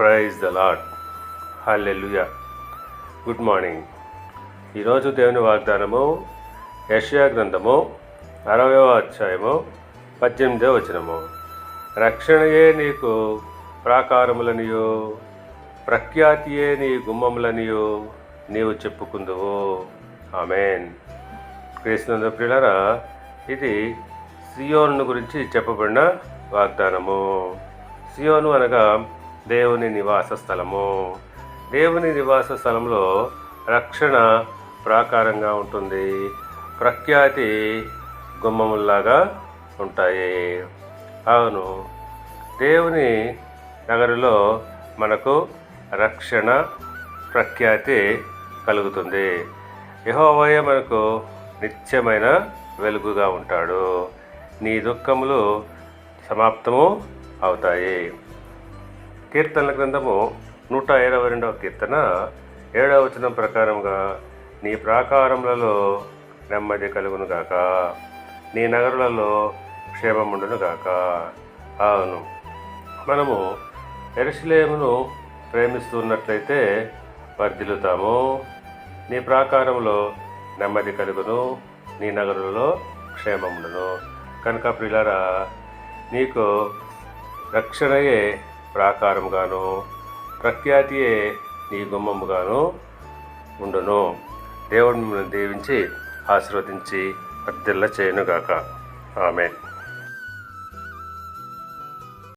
Praise the lord hallelujah good morning ఈరోజు దేవుని వాగ్దానము యషయా గ్రంథము అరవయవ అధ్యాయము పద్దెనిమిదవ వచనము. రక్షణయే నీకు ప్రాకారములనియో ప్రఖ్యాతియే నీ గుమ్మములనియో నీవు చెప్పుకుందువు. ఆమెన్. క్రీస్తునంద ప్రియులరా ఇది సియోను గురించి చెప్పబడిన వాగ్దానము. సియోను అనగా దేవుని నివాస స్థలము. దేవుని నివాస స్థలంలో రక్షణ ప్రాకారంగా ఉంటుంది. ప్రఖ్యాతి గుమ్మముల్లాగా ఉంటాయి. అవును దేవుని నగరులో మనకు రక్షణ ప్రఖ్యాతి కలుగుతుంది. యహోవయ మనకు నిత్యమైన వెలుగుగా ఉంటాడు. నీ దుఃఖములు సమాప్తము అవుతాయి. కీర్తనల గ్రంథము నూట ఇరవై రెండవ కీర్తన ఏడవ వచనం ప్రకారంగా నీ ప్రాకారములలో నెమ్మది కలుగును గాక నీ నగరులలో క్షేమముండునుగాక అవును. మనము ఎరుసలేమును ప్రేమిస్తున్నట్లయితే వర్ధిల్లుతాము. నీ ప్రాకారంలో నెమ్మది కలుగును నీ నగరులలో క్షేమముండును. కనుక ప్రియులరా నీకు రక్షణయే ప్రాకారముగాను ప్రఖ్యాతియే నీ గుమ్మముగాను ఉండును. దేవుడు మిమ్మల్ని దీవించి ఆశీర్వదించి వర్ధిల్ల చేయనుగాక ఆమె